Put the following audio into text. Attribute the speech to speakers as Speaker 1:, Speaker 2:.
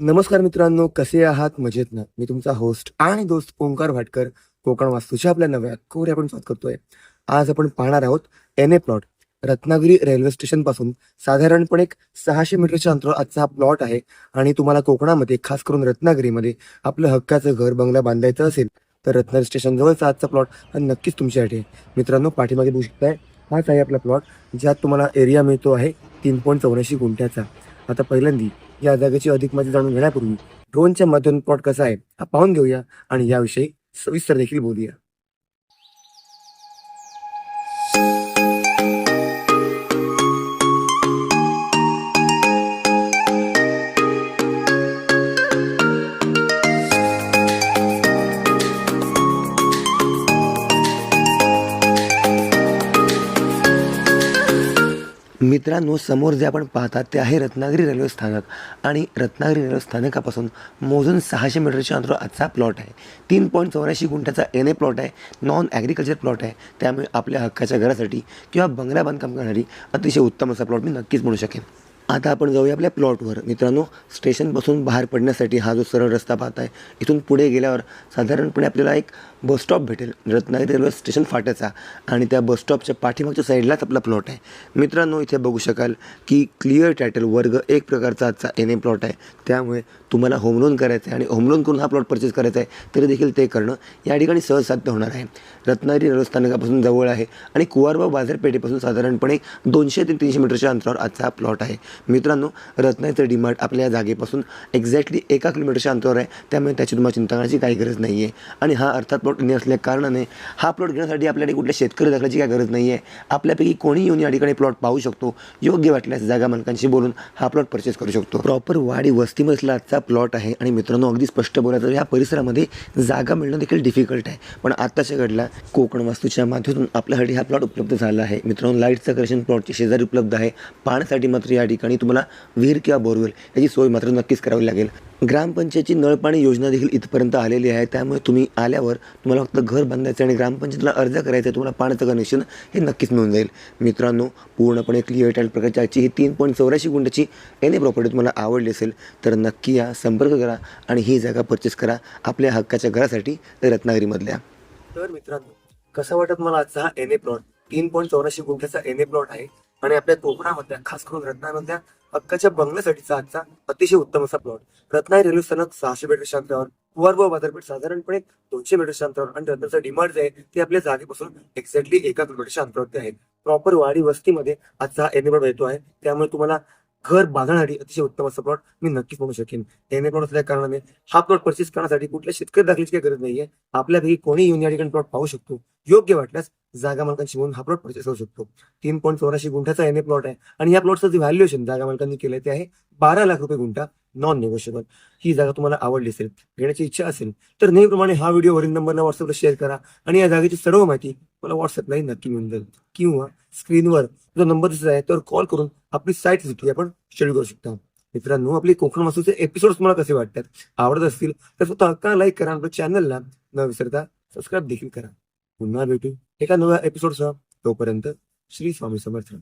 Speaker 1: नमस्कार मित्रांनो कसे आहात? मजेत ना? मी तुमचा होस्ट आणि दोस्त ओंकार भाटकर कोकण वास्तूच्या आपल्या नव्या कोरे आपण स्वागत करतोय. आज आपण पाहणार आहोत N A plot Ratnagiri railway स्टेशनपासून साधारणपणे एक सहाशे मीटरच्या अंतरावर आजचा हा प्लॉट आहे आणि तुम्हाला कोकणामध्ये खास करून रत्नागिरीमध्ये आपलं हक्काचं घर बंगला बांधायचं असेल तर रत्नागिरी स्टेशन जवळचा आजचा प्लॉट हा नक्कीच तुमच्यासाठी आहे. मित्रांनो पाठीमागे बघू शकताय हाच आहे आपला प्लॉट ज्यात तुम्हाला एरिया मिळतो आहे तीन पॉईंट चौऱ्याऐंशी गुंठ्याचा. आता पहिल्यांदी या जागेची अधिक माहिती जाणून घेण्यापूर्वी ड्रोनच्या माध्यमातून प्लॉट कसा आहे हा पाहून घेऊया आणि याविषयी सविस्तर देखील बोलूया. मित्रांनो समोर जे आपण पाहतात ते आहे रत्नागिरी रेल्वे स्थानक आणि रत्नागिरी रेल्वे स्थानकापासून मोजून सहाशे मीटरच्या अंतर आजचा प्लॉट आहे. तीन पॉईंट चौऱ्याऐंशी गुंठ्याचा एन ए प्लॉट आहे नॉन ॲग्रिकल्चर प्लॉट आहे. त्यामुळे आपल्या हक्काच्या घरासाठी किंवा बंगला बांधकाम करणारी अतिशय उत्तम असा प्लॉट मी नक्कीच म्हणू शकेन. आता आपण जाऊया आपल्या प्लॉटवर. मित्रांनो स्टेशनपासून बाहेर पडण्यासाठी हा जो सरळ रस्ता पाहत आहे इथून पुढे गेल्यावर साधारणपणे आपल्याला एक बस स्टॉप भेटेल. रत्नागिरी रेल्वे स्टेशन फाट्याचा आणि त्या बस स्टॉपच्या पाठीमागच्या साईडलाच आपला प्लॉट आहे. मित्रांनो इथे बघू शकाल की क्लिअर टायटल वर्ग एक प्रकारचा आजचा एन ए प्लॉट आहे. त्यामुळे तुम्हाला होम लोन करायचं आहे आणि होम लोन करून हा प्लॉट परचेस करायचा आहे तरी देखील ते करणं या ठिकाणी सहज साध्य होणार आहे. रत्नागिरी रेल्वे स्थानकापासून जवळ आहे आणि कुवारबाव बाजारपेठेपासून साधारणपणे दोनशे ते तीनशे मीटरच्या अंतरावर आजचा हा प्लॉट आहे. मित्रांनो रत्नागिरीचं डिमार्ट आपल्या या जागेपासून एक्झॅक्टली एका किलोमीटरच्या अंतरावर आहे. त्यामुळे त्याची तुम्हाला चिंता करण्याची काही गरज नाही आहे आणि हा अर्थात प्लॉट इने असल्या कारणाने हा प्लॉट घेण्यासाठी आपल्याकडे कुठल्या शेतकरी दाखल्याची काही गरज नाही आहे आपल्यापैकी कोणी येऊन या ठिकाणी प्लॉट पाहू शकतो. योग्य वाटल्यास जागा मालकांशी बोलून हा प्लॉट परचेस करू शकतो. प्रॉपर वाडी वस्तीमध्ये आजचा प्लॉट आहे आणि मित्रांनो अगदी स्पष्ट बोलायचं या परिसरामध्ये जागा मिळणं देखील डिफिकल्ट आहे. पण आत्ताच्या घडला कोकण वास्तूच्या माध्यमातून आपल्यासाठी हा प्लॉट उपलब्ध झाला आहे. मित्रांनो लाईटचं कनेक्शन प्लॉटची शेजारी उपलब्ध आहे. पाण्यासाठी मात्र या ठिकाणी तुम्हाला विहीर किंवा बोरवेल याची सोय मात्र नक्कीच करावी लागेल. ग्रामपंचायतची नळपाणी योजना देखील इथपर्यंत आलेली आहे. त्यामुळे तुम्ही आल्यावर तुम्हाला फक्त घर बांधायचं आणि ग्रामपंचायतीला अर्ज करायचा आहे तुम्हाला पाण्याचं कनेक्शन हे नक्कीच मिळून जाईल. मित्रांनो पूर्णपणे क्लिअर टाईल प्रकारची आजची ही तीन पॉईंट चौऱ्याऐंशी गुंठ्याची एन ए प्रॉपर्टी तुम्हाला आवडली असेल तर नक्की या संपर्क करा आणि ही जागा परचेस करा आपल्या हक्काच्या घरासाठी रत्नागिरीमधल्या. तर मित्रांनो कसा वाटत मला आजचा हा एन ए प्लॉट तीन पॉईंट चौऱ्याऐंशी गुंठ्याचा एन ए प्लॉट आहे. आणि आपल्या कोकणामधल्या खास करून रत्नामधल्या हक्काच्या बंगल्यासाठीचा आजचा अतिशय उत्तम असा प्लॉट रत्नागिरी रेल्वे स्थानक सहाशे मीटरच्या अंतरावर कुवारबाव बाजारपेठ साधारणपणे दोनशे मीटरच्या अंतरावर आणि रत्नाचं डिमांड जे आहे ते आपल्या जागेपासून एक्झॅक्टली एका किलोमीटरच्या अंतरावरती आहे. प्रॉपर वाडी वस्तीमध्ये आजचा हा येतो आहे. त्यामुळे तुम्हाला घर बांधण्यासाठी अतिशय उत्तम असा प्लॉट मी नक्कीच म्हणू शकेन. एन ए प्लॉट असल्या कारणाने हा प्लॉट परचेस करण्यासाठी कुठल्या शेतकरी दाखल्याची काही गरज नाहीये. आपल्यापैकी कोणी येऊन या ठिकाणी प्लॉट पाहू शकतो. योग्य वाटल्यास जागा मालकांशी म्हणून हा प्लॉट परचेस करू शकतो. तीन पॉईंट चौराशे गुंठ्याचा एन ए प्लॉट आहे. आणि या प्लॉटचं जे व्हॅल्युएशन जागा मालकांनी केलंय ते आहे बारा लाख रुपये गुंठा नॉन निगोशिएबल ही जागा तुम्हाला आवडली असेल घेण्याची इच्छा असेल तर नेहमीप्रमाणे हा व्हिडिओ वरील नंबरला व्हॉट्सअपला शेअर करा. आणि या जागेची सर्व माहिती मला व्हॉट्सअपलाही नक्की मिळून जाईल. किंवा स्क्रीनवर जो नंबर दिसत आहे त्यावर कॉल करून आपली साईट विजिट आपण शेड्यूल करू शकता. मित्रांनो आपली कोकण मासूचे एपिसोड तुम्हाला कसे वाटतात आवडत असतील तर स्वतः हक्का लाईक करा आपल्या चॅनलला न विसरता सबस्क्राईब देखील करा. पुन्हा भेटू एका नव्या एपिसोडसह तोपर्यंत श्री स्वामी समर्थ.